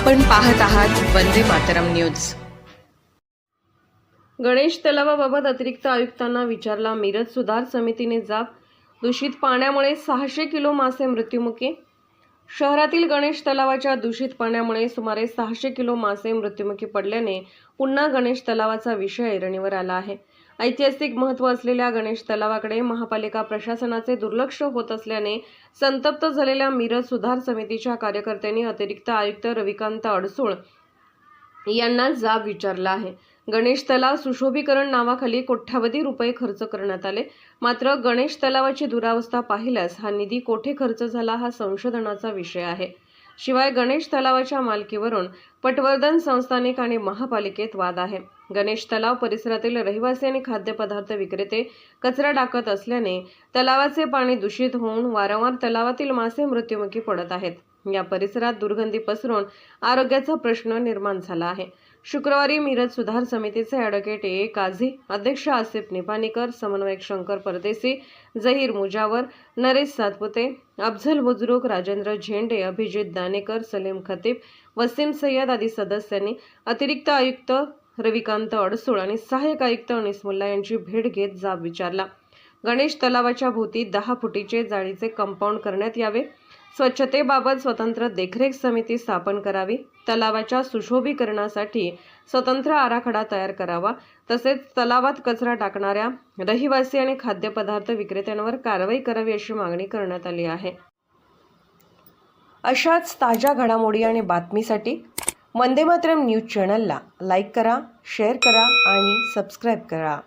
आपण पाहत आहात वंदे मातरम न्यूज. गणेश तलावाबाबत अतिरिक्त आयुक्तांना विचारला. मिरज सुधार समितीने जाब. दूषित पाण्यामुळे सहाशे किलो मासे मृत्युमुखी शहरातील गणेश तलावाच्या दूषित पाण्यामुळे सुमारे सहाशे किलो मासे मृत्युमुखी पडल्याने पुन्हा गणेश तलावाचा विषय ऐरणीवर आला आहे. ऐतिहासिक महत्त्व असलेल्या गणेश तलावाकडे महापालिका प्रशासनाचे दुर्लक्ष होत असल्याने संतप्त झालेल्या मिरज सुधार समितीच्या कार्यकर्त्यांनी अतिरिक्त आयुक्त रविकांत अडसूळ यांना जाब विचारला आहे. गणेश तलाव सुशोभीकरण नावाखाली कोट्यावधी रुपये खर्च करण्यात आले. मात्र गणेश तलावाची दुरावस्था पाहिल्यास हा निधी कोठे खर्च झाला हा संशोधनाचा विषय आहे. शिवाय गणेश तलावाच्या मालकीवरून पटवर्धन संस्थानिक आणि महापालिकेत वाद आहे. गणेश तलाव परिसरातील रहिवासी आणि खाद्यपदार्थ विक्रेते कचरा टाकत असल्याने तलावाचे पाणी दूषित होऊन वारंवार तलावातील मासे मृत्युमुखी पडत आहेत. या परिसरात दुर्गंधी पसरून आरोग्याचा प्रश्न निर्माण झाला आहे. शुक्रवारी मिरज सुधार समितीचे ॲडव्होकेट ए. काझी अध्यक्ष आसिफ निपाणीकर समन्वयक शंकर परदेसी जहीर मुजावर नरेश सातपुते अफझल बुजरुक राजेंद्र झेंडे अभिजित दानेकर सलीम खतीब वसीम सय्यद आदी सदस्यांनी अतिरिक्त आयुक्त रविकांत अडसूळ आणि सहाय्यक आयुक्त अनिस मुल्ला यांची भेट घेत जाब विचारला. गणेश तलावाच्या भोवती दहा फुटीचे जाळीचे कंपाऊंड करण्यात यावे. स्वच्छतेबाबत स्वतंत्र देखरेख समिती स्थापन करावी. तलावाच्या सुशोभीकरणासाठी स्वतंत्र आराखडा तयार करावा. तसेच तलावात कचरा टाकणाऱ्या रहिवासी आणि खाद्यपदार्थ विक्रेत्यांवर कारवाई करावी अशी मागणी करण्यात आली आहे. अशाच ताज्या घडामोडी आणि बातमीसाठी वंदे मातरम न्यूज चॅनलला लाईक करा शेअर करा आणि सबस्क्राईब करा.